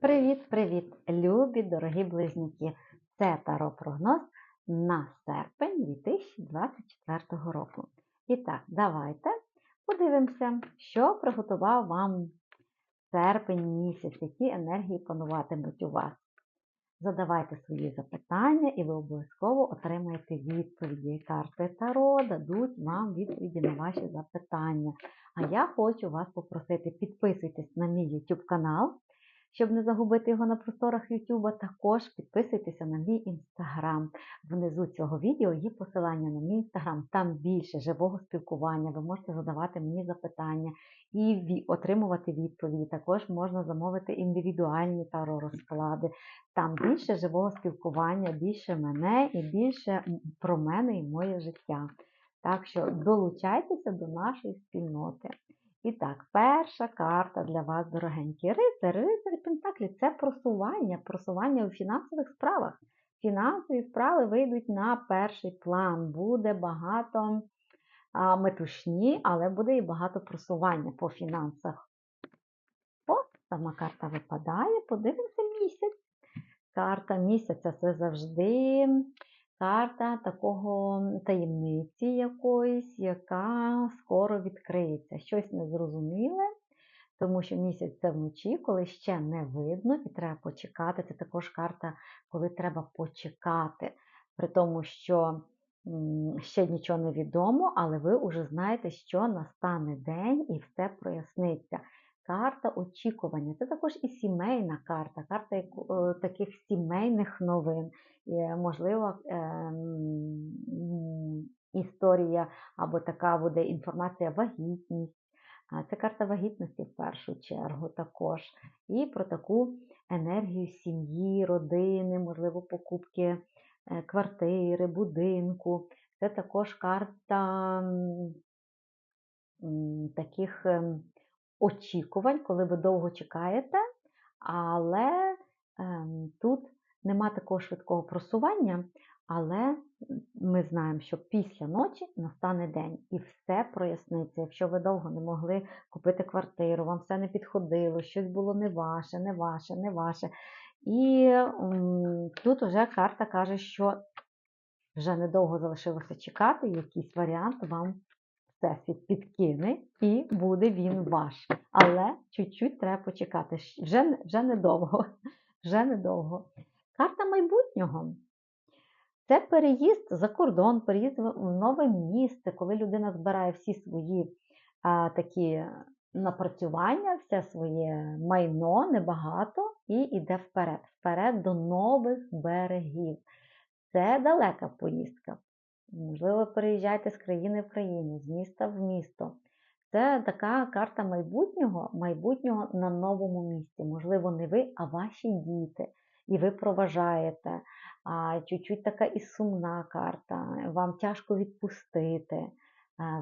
Привіт-привіт, любі дорогі близнюки! Це таро прогноз на серпень 2024 року. І так, давайте подивимося, що приготував вам серпень місяць, які енергії пануватимуть у вас. Задавайте свої запитання, і ви обов'язково отримаєте відповіді. Карти Таро дадуть вам відповіді на ваші запитання. А я хочу вас попросити, підписуйтесь на мій YouTube канал. Щоб не загубити його на просторах YouTube, також підписуйтеся на мій інстаграм. Внизу цього відео є посилання на мій інстаграм. Там більше живого спілкування. Ви можете задавати мені запитання і отримувати відповіді. Також можна замовити індивідуальні таро розклади. Там більше живого спілкування, більше мене і більше про мене і моє життя. Так що долучайтеся до нашої спільноти. І так, перша карта для вас, дорогенькі рицар. Рицар Пентаклі це просування, просування у фінансових справах. Фінансові справи вийдуть на перший план. Буде багато а, метушні, але буде і багато просування по фінансах. От, сама карта випадає, подивимося місяць. Карта місяця це завжди карта такого таємниці якоїсь, яка скоро відкриється. Щось незрозуміле, тому що місяць це вночі, коли ще не видно, і треба почекати. Це також карта, коли треба почекати, при тому, що ще нічого не відомо, але ви вже знаєте, що настане день і все проясниться. Карта очікування. Це також і сімейна карта, карта е, таких сімейних новин. Можливо, ем, історія або така буде інформація вагітність. Це карта вагітності в першу чергу також. І про таку енергію сім'ї, родини, можливо, покупки е, квартири, будинку. Це також карта таких ем, очікувань, коли ви довго чекаєте, але ем, тут нема такого швидкого просування, але ми знаємо, що після ночі настане день і все проясниться. Якщо ви довго не могли купити квартиру, вам все не підходило, щось було не ваше, не ваше, не ваше. І тут вже карта каже, що вже недовго залишилося чекати, якийсь варіант вам всесвіт підкине, і буде він ваш. Але чуть-чуть треба почекати. Вже вже недовго. Вже недовго. Карта майбутнього. Це переїзд за кордон, переїзд в нове місце, коли людина збирає всі свої а, такі напрацювання, все своє майно небагато, і йде вперед, вперед до нових берегів. Це далека поїздка. Можливо, переїжджайте з країни в країну, з міста в місто. Це така карта майбутнього, майбутнього на новому місці. Можливо, не ви, а ваші діти. І ви проважаєте. А чуть-чуть така і сумна карта. Вам тяжко відпустити.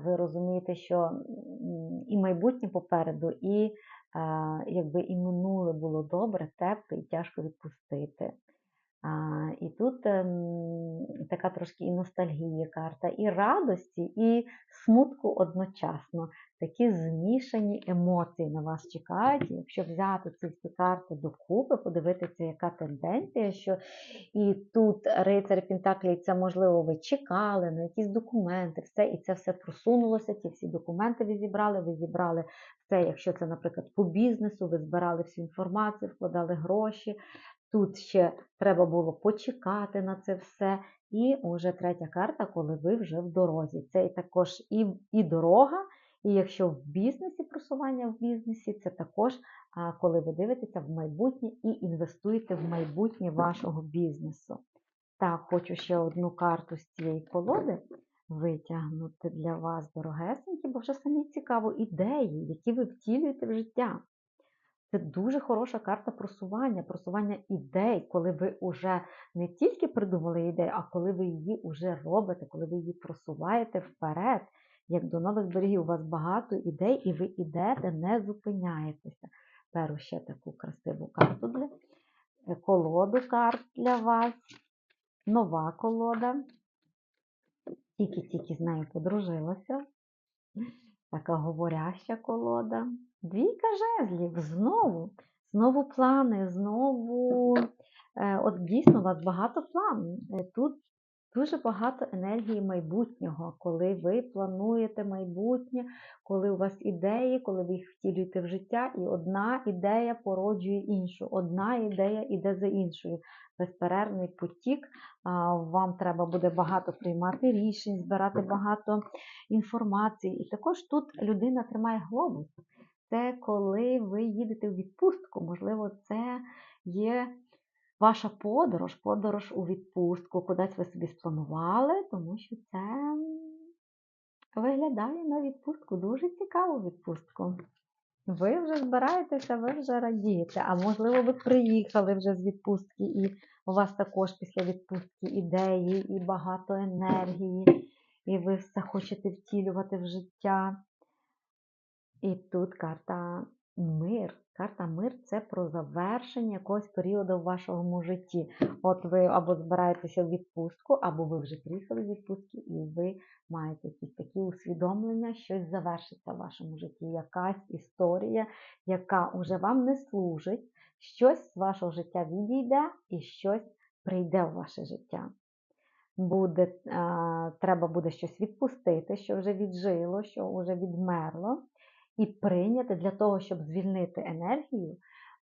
Ви розумієте, що і майбутнє попереду, і якби і минуле було добре, тепле і тяжко відпустити. І тут така трошки і ностальгія карта, і радості, і смутку одночасно. Такі змішані емоції на вас чекають. Якщо взяти ці всі карти докупи, подивитися, яка тенденція, що і тут рицар Пентаклі, це, можливо, ви чекали на якісь документи, все, і це все просунулося, ці всі документи ви зібрали, ви зібрали все, якщо це, наприклад, по бізнесу, ви збирали всю інформацію, вкладали гроші. Тут ще треба було почекати на це все. І вже третя карта, коли ви вже в дорозі. Це також і і дорога, і якщо в бізнесі просування в бізнесі, це також коли ви дивитеся в майбутнє і інвестуєте в майбутнє вашого бізнесу. Так, хочу ще одну карту з цієї колоди витягнути для вас, дорогесенькі, бо вже самі цікаво ідеї, які ви втілюєте в життя. Це дуже хороша карта просування, просування ідей, коли ви вже не тільки придумали ідею, а коли ви її вже робите, коли ви її просуваєте вперед, як до нових берегів, у вас багато ідей, і ви йдете, не зупиняєтеся. Беру ще таку красиву карту для е, колоду карт для вас. Нова колода. Тільки-тільки з нею подружилася. Така говоряща колода. Двійка жезлів знову. Знову плани, знову, е, от дійсно у вас багато планів. Е, Тут дуже багато енергії майбутнього, коли ви плануєте майбутнє, коли у вас ідеї, коли ви їх втілюєте в життя, і одна ідея породжує іншу, одна ідея іде за іншою. Безперервний потік. Вам треба буде багато приймати рішень, збирати багато інформації. І також тут людина тримає глобус. Це коли ви їдете в відпустку. Можливо, це є ваша подорож, подорож у відпустку, кудись ви собі спланували, тому що це виглядає на відпустку. Дуже цікаву відпустку. Ви вже збираєтеся, ви вже радієте. А можливо, ви приїхали вже з відпустки, і у вас також після відпустки ідеї і багато енергії, і ви все хочете втілювати в життя. І тут карта мир. Карта мир це про завершення якогось періоду в вашому житті. От ви або збираєтеся в відпустку, або ви вже приїхали з відпустки, і ви маєте якісь такі усвідомлення, щось завершиться в вашому житті, якась історія, яка вже вам не служить, щось з вашого життя відійде і щось прийде в ваше життя. Буде, а, треба буде щось відпустити, що вже віджило, що вже відмерло і прийняти для того, щоб звільнити енергію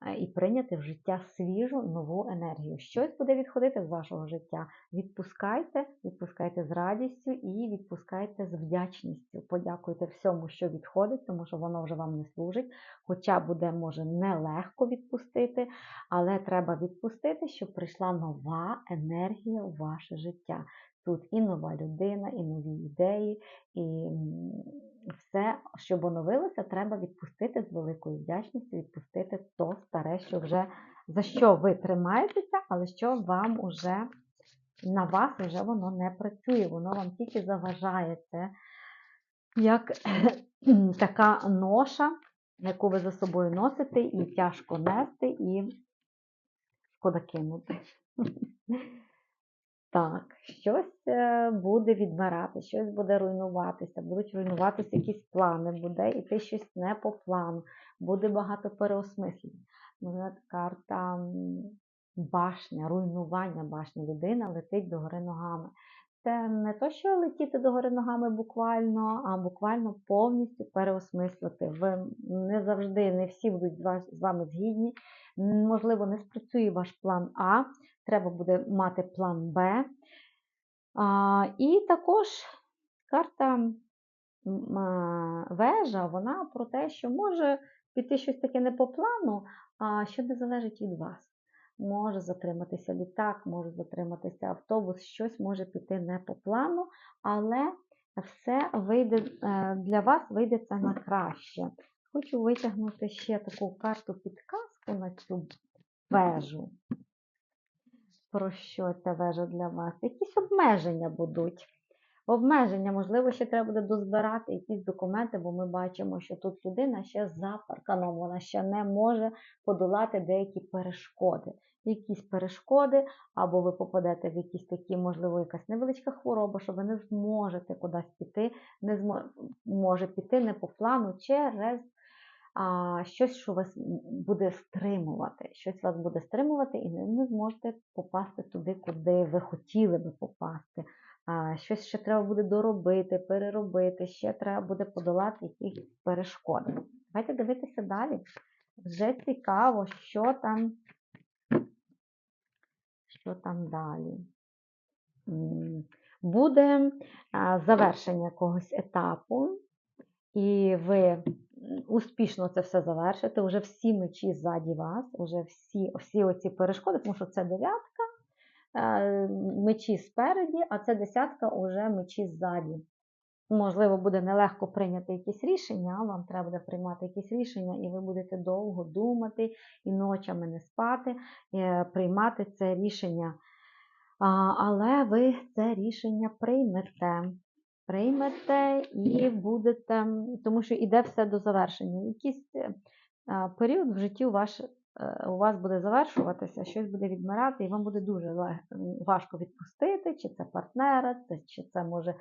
е, і прийняти в життя свіжу нову енергію. Щось буде відходити з вашого життя. Відпускайте, відпускайте з радістю і відпускайте з вдячністю. Подякуйте всьому, що відходить, тому що воно вже вам не служить. Хоча буде, може, нелегко відпустити, але треба відпустити, щоб прийшла нова енергія у ваше життя. Тут і нова людина, і нові ідеї, і все, щоб оновилося, треба відпустити з великою вдячністю, відпустити то старе, що вже за що ви тримаєтеся, але що вам уже на вас вже воно не працює, воно вам тільки заважає. Це як така ноша, яку ви за собою носите, і тяжко нести, і шкода кинути. Так, щось е, буде відмирати, щось буде руйнуватися, будуть руйнуватися якісь плани, буде йти щось не по плану, буде багато переосмислень. Наприклад, карта башня, руйнування башні. Людина летить догори ногами. Це не то, що летіти догори ногами буквально, а буквально повністю переосмислити. Ви не завжди, не всі будуть з вами згідні. Можливо, не спрацює ваш план А, треба буде мати план Б. А, і також карта вежа, вона про те, що може піти щось таке не по плану, а що не залежить від вас. Може затриматися літак, може затриматися автобус, щось може піти не по плану, але все вийде е, для вас вийде це на краще. Хочу витягнути ще таку карту підказку на цю вежу. Про що ця вежа для вас? Якісь обмеження будуть. Обмеження, можливо, ще треба буде дозбирати якісь документи, бо ми бачимо, що тут людина ще за парканом, вона ще не може подолати деякі перешкоди. Якісь перешкоди, або ви попадете в якісь такі, можливо, якась невеличка хвороба, що ви не зможете кудись піти, не змо... може піти не по плану через щось, що вас буде стримувати. Щось вас буде стримувати, і не зможете попасти туди, куди ви хотіли би попасти. А, щось ще треба буде доробити, переробити, ще треба буде подолати якісь перешкоди. Давайте дивитися далі. Вже цікаво, що там, що там далі. Буде завершення якогось етапу, і ви успішно це все завершите. Вже всі мечі ззаді вас, вже всі, всі оці перешкоди, тому що це дев'ятка, е, мечі спереді, а це десятка уже мечі ззаді. Можливо, буде нелегко прийняти якісь рішення, вам треба буде приймати якісь рішення, і ви будете довго думати і ночами не спати, е, приймати це рішення. Але ви це рішення приймете. Приймете і будете, тому що йде все до завершення. Якийсь е, період в житті у ваш е, у вас буде завершуватися, щось буде відмирати, і вам буде дуже важко відпустити, чи це партнера, чи це може е,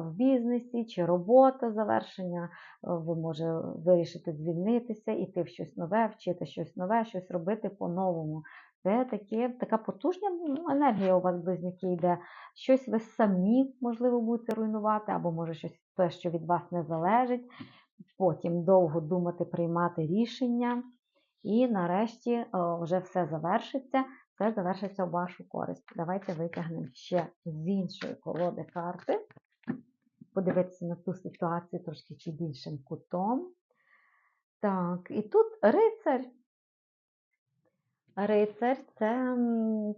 в бізнесі, чи робота завершення. Ви може вирішити звільнитися, іти в щось нове, вчити щось нове, щось робити по-новому. Це таке, така потужна енергія у вас близнюки йде. Щось ви самі, можливо, будете руйнувати, або може щось те, що від вас не залежить. Потім довго думати, приймати рішення. І нарешті о, вже все завершиться. Все завершиться в вашу користь. Давайте витягнемо ще з іншої колоди карти. Подивитися на ту ситуацію трошки під іншим кутом. Так, і тут рицарь. Рицар це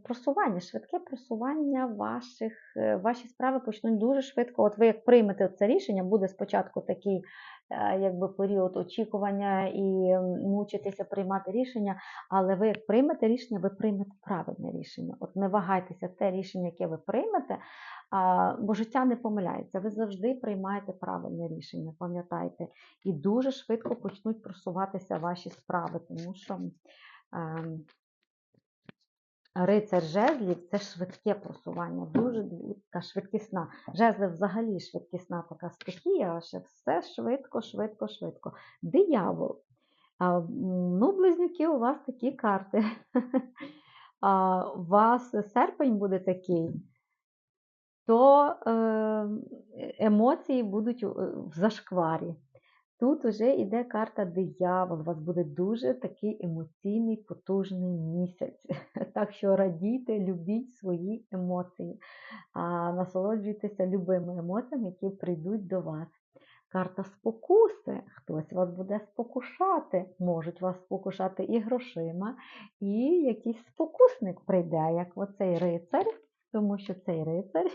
просування, швидке просування ваших, е, ваші справи почнуть дуже швидко. От ви як приймете це рішення, буде спочатку такий е, якби період очікування і мучитися приймати рішення, але ви як приймете рішення, ви приймете правильне рішення. От не вагайтеся те рішення, яке ви приймете, бо життя не помиляється. Ви завжди приймаєте правильне рішення, пам'ятайте. І дуже швидко почнуть просуватися ваші справи, тому що. Рицар жезлів це швидке просування, дуже така швидкісна. Жезли взагалі швидкісна така стихія, ще все швидко, швидко, швидко. Диявол. А, ну, близнюки, у вас такі карти. А, у вас серпень буде такий, то е, емоції будуть в зашкварі. Тут вже йде карта диявол. У вас буде дуже такий емоційний, потужний місяць. Так що радійте, любіть свої емоції, а насолоджуйтеся любими емоціями, які прийдуть до вас. Карта спокуси. Хтось вас буде спокушати. Можуть вас спокушати і грошима, і якийсь спокусник прийде, як оцей рицар, тому що цей рицар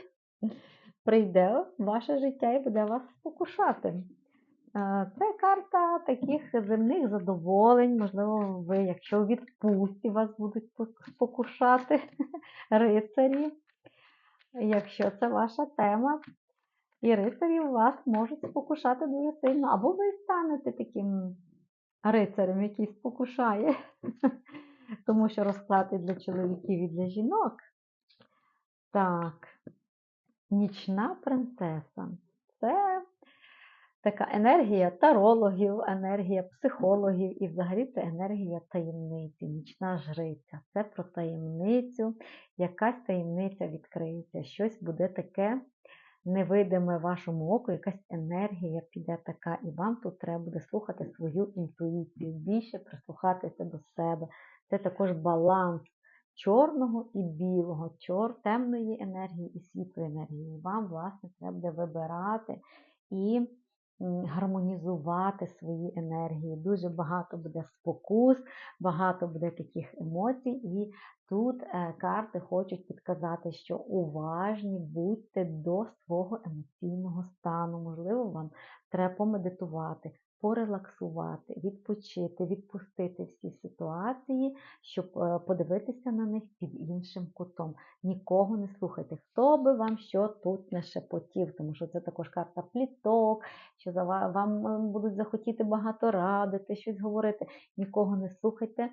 прийде в ваше життя і буде вас спокушати. Е, Це карта таких земних задоволень. Можливо, ви, якщо у відпустці вас будуть спокушати рицарі, якщо це ваша тема. І рицарі вас можуть спокушати дуже сильно. Або ви станете таким рицарем, який спокушає. Тому що розклад і для чоловіків і для жінок. Так, нічна принцеса. Це така енергія тарологів, енергія психологів і взагалі це енергія таємниці, нічна жриця. Це про таємницю, якась таємниця відкриється, щось буде таке невидиме вашому оку, якась енергія піде така, і вам тут треба буде слухати свою інтуїцію, більше прислухатися до себе. Це також баланс чорного і білого, чор, темної енергії і світлої енергії. Вам, власне, треба буде вибирати і гармонізувати свої енергії. Дуже багато буде спокус, багато буде таких емоцій, і тут е, карти хочуть підказати, що уважні будьте до свого емоційного стану. Можливо, вам треба помедитувати, порелаксувати, відпочити, відпустити всі ситуації, щоб е, подивитися на них під іншим кутом. Нікого не слухайте, хто би вам що тут не шепотів, тому що це також карта пліток, що за вам е, будуть захотіти багато радити, щось говорити. Нікого не слухайте.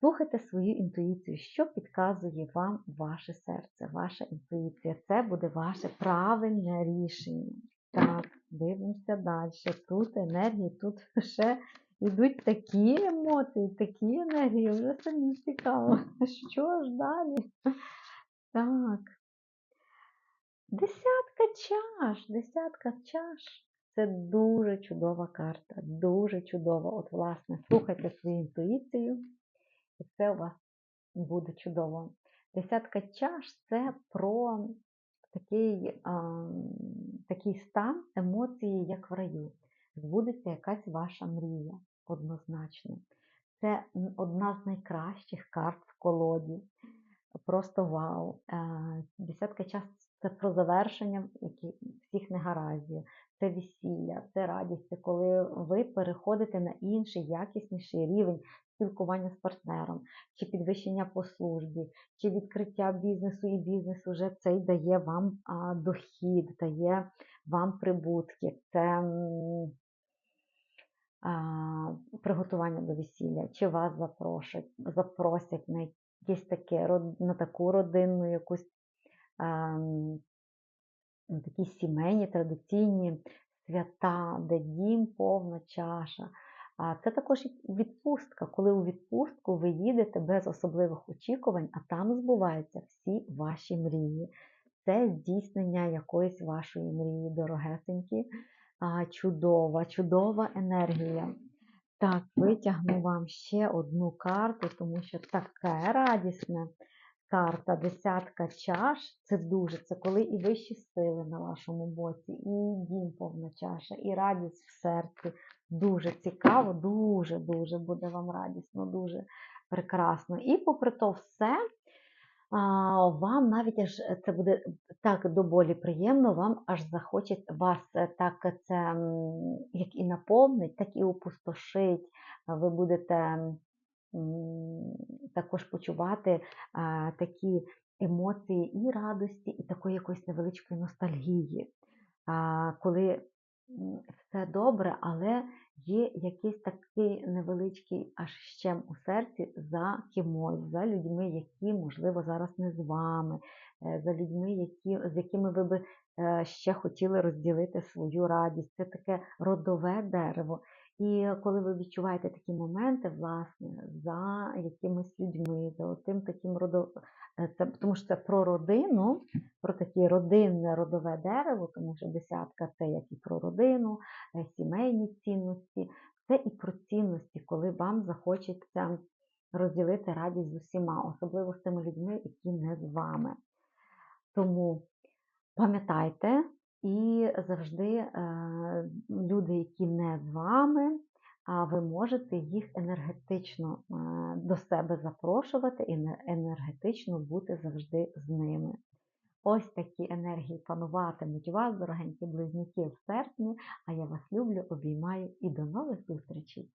Слухайте свою інтуїцію, що підказує вам ваше серце, ваша інтуїція. Це буде ваше правильне рішення. Так, дивимося далі. Тут енергії, тут ще йдуть такі емоції, такі енергії, вже самі цікаво. Що ж далі? Так. Десятка чаш, десятка чаш. Це дуже чудова карта, дуже чудова. От, власне, слухайте свою інтуїцію, і все у вас буде чудово. Десятка чаш це про такий, а, такий стан емоції, як в раю. Збудеться якась ваша мрія, однозначно. Це одна з найкращих карт в колоді. Просто вау. Е, Десятка час це про завершення всіх негараздів, це весілля, це радість, це коли ви переходите на інший, якісніший рівень спілкування з партнером, чи підвищення по службі, чи відкриття бізнесу, і бізнес уже цей дає вам дохід, дає вам прибутки. Це приготування до весілля, чи вас запрошать, запросять на якесь таке, на таку родинну якусь такі сімейні традиційні свята, де дім повна чаша. А це також відпустка, коли у відпустку ви їдете без особливих очікувань, а там збуваються всі ваші мрії. Це здійснення якоїсь вашої мрії, дорогесенькі. Чудова, чудова енергія. Так, витягну вам ще одну карту, тому що таке радісне карта десятка чаш це дуже, це коли і вищі сили на вашому боці, і дім повна чаша, і радість в серці. Дуже цікаво, дуже-дуже буде вам радісно, дуже прекрасно. І попри то все, вам навіть аж це буде так до болі приємно, вам аж захоче вас так це як і наповнить, так і опустошить. Ви будете також почувати такі емоції і радості, і такої якоїсь невеличкої ностальгії. Коли все добре, але є якийсь такий невеличкий аж щем у серці за кимось, за людьми, які, можливо, зараз не з вами, е, за людьми, які, з якими ви би е, ще хотіли розділити свою радість. Це таке родове дерево. І коли ви відчуваєте такі моменти, власне, за якимись людьми, за тим таким родо... е, це, тому що це про родину, про таке родинне родове дерево, тому що десятка це як і про родину, е, сімейні цінності, це і про цінності, коли вам захочеться розділити радість з усіма, особливо з тими людьми, які не з вами. Тому пам'ятайте і завжди е, люди, які не з вами, ви можете їх енергетично е, до себе запрошувати і енергетично бути завжди з ними. Ось такі енергії пануватимуть у вас, дорогенькі близнюки, в серпні. А я вас люблю, обіймаю і до нових зустрічей!